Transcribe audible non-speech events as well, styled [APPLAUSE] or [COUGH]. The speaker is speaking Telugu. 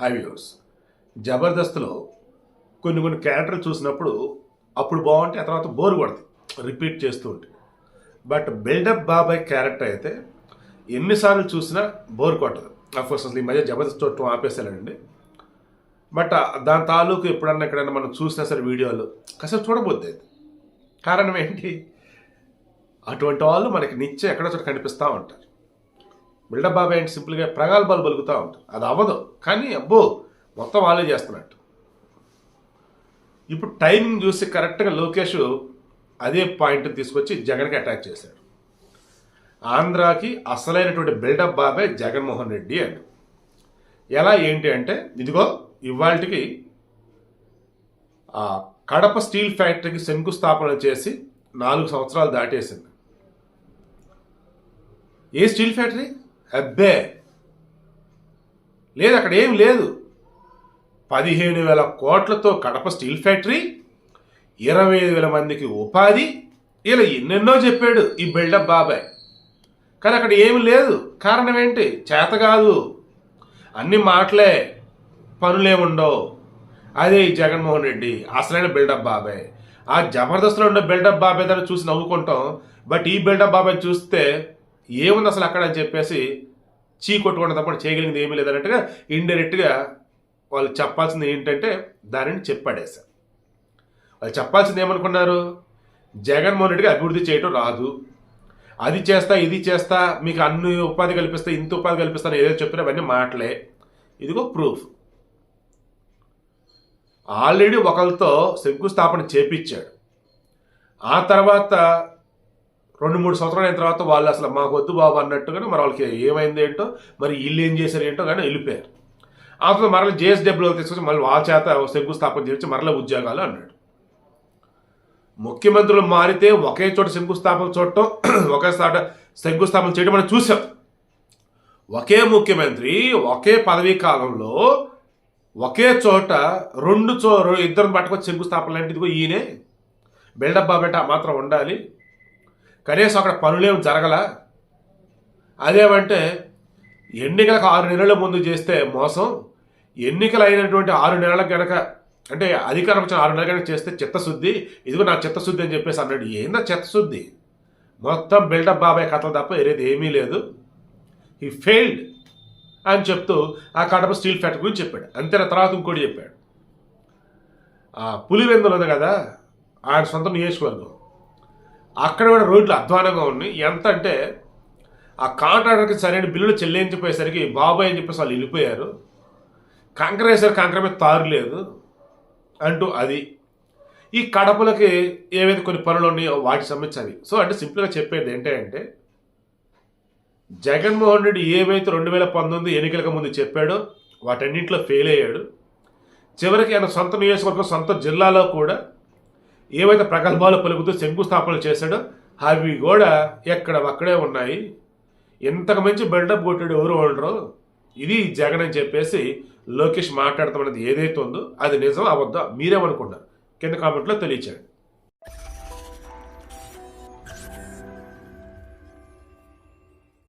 హై వ్యూర్స్ జబర్దస్త్లో కొన్ని కొన్ని క్యారెక్టర్లు చూసినప్పుడు అప్పుడు బాగుంటే ఆ తర్వాత బోర్ కొడుతుంది. రిపీట్ చేస్తూ ఉంటే. బట్ బిల్డప్ బాబాయ్ క్యారెక్టర్ అయితే ఎన్నిసార్లు చూసినా బోర్ కొట్టదు. అఫ్కోర్స్ అసలు ఈ మధ్య జబర్దస్త్ చూడటం ఆపేసానండి బట్ దాని తాలూకు ఎప్పుడన్నా ఎక్కడైనా మనం చూసినా సరే వీడియోలు కాసేపు చూడబోద్ది కారణం ఏంటి? అటువంటి వాళ్ళు మనకి నిత్యం ఎక్కడో చోట కనిపిస్తూ ఉంటారు. బిల్డప్ బాబాయ్ అంటే సింపుల్గా ప్రగాల్భాలు పలుకుతూ ఉంటారు. అది అవ్వదు. కానీ అబ్బో మొత్తం వాళ్ళే చేస్తున్నట్టు. ఇప్పుడు టైమింగ్ చూసి కరెక్ట్గా లోకేష్ అదే పాయింట్ తీసుకొచ్చి జగన్కి అటాక్ చేశాడు. ఆంధ్రాకి అసలైనటువంటి బిల్డప్ బాబాయ్ జగన్మోహన్ రెడ్డి అని. ఎలా ఏంటి అంటే ఇదిగో ఇవాళకి కడప స్టీల్ ఫ్యాక్టరీకి శంకుస్థాపన చేసి నాలుగు సంవత్సరాలు దాటేసింది. ఏ స్టీల్ ఫ్యాక్టరీ? అబ్బే! లేదు అక్కడ ఏం లేదు. పదిహేను వేల కోట్లతో కడప స్టీల్ ఫ్యాక్టరీ ఇరవై ఐదు వేల మందికి ఉపాధి ఇలా ఎన్నెన్నో చెప్పాడు ఈ బిల్డప్ బాబాయ్. కానీ అక్కడ ఏమి లేదు. కారణం ఏంటి? చేత కాదు. అన్ని మాటలే పనులేముండవు అదే ఈ జగన్మోహన్ రెడ్డి అసలైన బిల్డప్ బాబాయ్. ఆ జబర్దస్త్లో ఉండే బిల్డప్ బాబాయ్ దాన్ని చూసి నవ్వుకుంటాం. బట్ ఈ బిల్డప్ బాబాయ్ చూస్తే ఏముంది అసలు అక్కడ అని చెప్పేసి చీ కొట్టుకోవడం తప్ప చేయగలిగింది ఏమీ లేదన్నట్టుగా ఇండైరెక్ట్గా వాళ్ళు చెప్పాల్సింది ఏంటంటే దానిని చెప్పాడేశారు. వాళ్ళు చెప్పాల్సింది ఏమనుకున్నారు? జగన్మోహన్ రెడ్డికి అభివృద్ధి చేయటం రాదు. అది చేస్తా ఇది చేస్తా మీకు అన్ని ఉపాధి కల్పిస్తా ఇంత ఉపాధి కల్పిస్తాను ఏదో చెప్పినా అవన్నీ మాటలే. ఇదిగో ప్రూఫ్. ఆల్రెడీ ఒకరితో శంకుస్థాపన చేపించాడు. ఆ తర్వాత రెండు మూడు సంవత్సరాలు అయిన తర్వాత వాళ్ళు అసలు మాకు వద్దు బాబు అన్నట్టుగానే మరి వాళ్ళకి ఏమైంది ఏంటో మరి ఇల్లు ఏం చేశారు ఏంటో కానీ వెళ్ళిపోయారు. ఆ తర్వాత మరలా జేఎస్డబ్ల్యూ తీసుకొచ్చి మళ్ళీ వాళ్ళ చేత శంకుస్థాపన చేయించి మరలా ఉద్యోగాలు అన్నాడు. ముఖ్యమంత్రులు మారితే ఒకే చోట శంకుస్థాపన చూడటం [CLEARS THROAT] ఒకే చోట శంకుస్థాపన చేయడం మనం చూసాం ఒకే ముఖ్యమంత్రి ఒకే పదవీ కాలంలో ఒకే చోట రెండు చో ఇద్దరు పట్టుకొచ్చి శంకుస్థాపన లాంటిది ఈయనే. బిల్డప్ బాబెట మాత్రం ఉండాలి. కనీసం అక్కడ పనులేం జరగల? అదేమంటే ఎన్నికలకు ఆరు నెలల ముందు చేస్తే మోసం ఎన్నికలు అయినటువంటి ఆరు నెలల గనక అంటే అధికారం వచ్చిన ఆరు నెలల కనుక చేస్తే చిత్తశుద్ధి ఇదిగో నా చిత్తశుద్ధి అని చెప్పేసి అన్నాడు. ఏందా చిత్తశుద్ధి? మొత్తం బిల్డప్ బాబాయ్ కథలు తప్ప వేరేది ఏమీ లేదు. ఈ ఫెయిల్డ్ అని చెప్తూ ఆ కడప స్టీల్ ఫ్యాక్టరీ గురించి చెప్పాడు. అంతేనా? తర్వాత ఇంకోటి చెప్పాడు. ఆ పులివెందులు ఉంది కదా? ఆయన సొంత నియోజకవర్గం. అక్కడ కూడా రోడ్లు అధ్వానంగా ఉన్నాయి. ఎంత అంటే ఆ కాంట్రాక్టర్కి సరైన బిల్లులు చెల్లించిపోయేసరికి బాబాయ్ అని చెప్పేసి వాళ్ళు వెళ్ళిపోయారు. కంకర వేసారు కంకర మీద తారు లేదు అంటూ అది. ఈ కడపలకి ఏవైతే కొన్ని పనులు ఉన్నాయో వాటికి సంబంధించి అవి. సో అంటే సింపుల్గా చెప్పేది ఏంటంటే జగన్మోహన్ రెడ్డి ఏవైతే రెండు వేల పంతొమ్మిది ఎన్నికలకు ముందు చెప్పాడో వాటన్నింటిలో ఫెయిల్ అయ్యాడు. చివరికి ఆయన సొంత నియోజకవర్గం సొంత జిల్లాలో కూడా ఏవైతే ప్రగల్భాలు పలుకుతూ శంకుస్థాపనలు చేశాడో అవి కూడా ఎక్కడ అక్కడే ఉన్నాయి. ఇంతకు మంచి బిల్డప్ కొట్టాడు ఎవరు ఉండరు. ఇది జగన్ అని చెప్పేసి లోకేష్ మాట్లాడతామన్నది ఏదైతే ఉందో అది నిజం అబద్ధం మీరేమనుకున్నారు కింద కామెంట్లో తెలియచేయండి.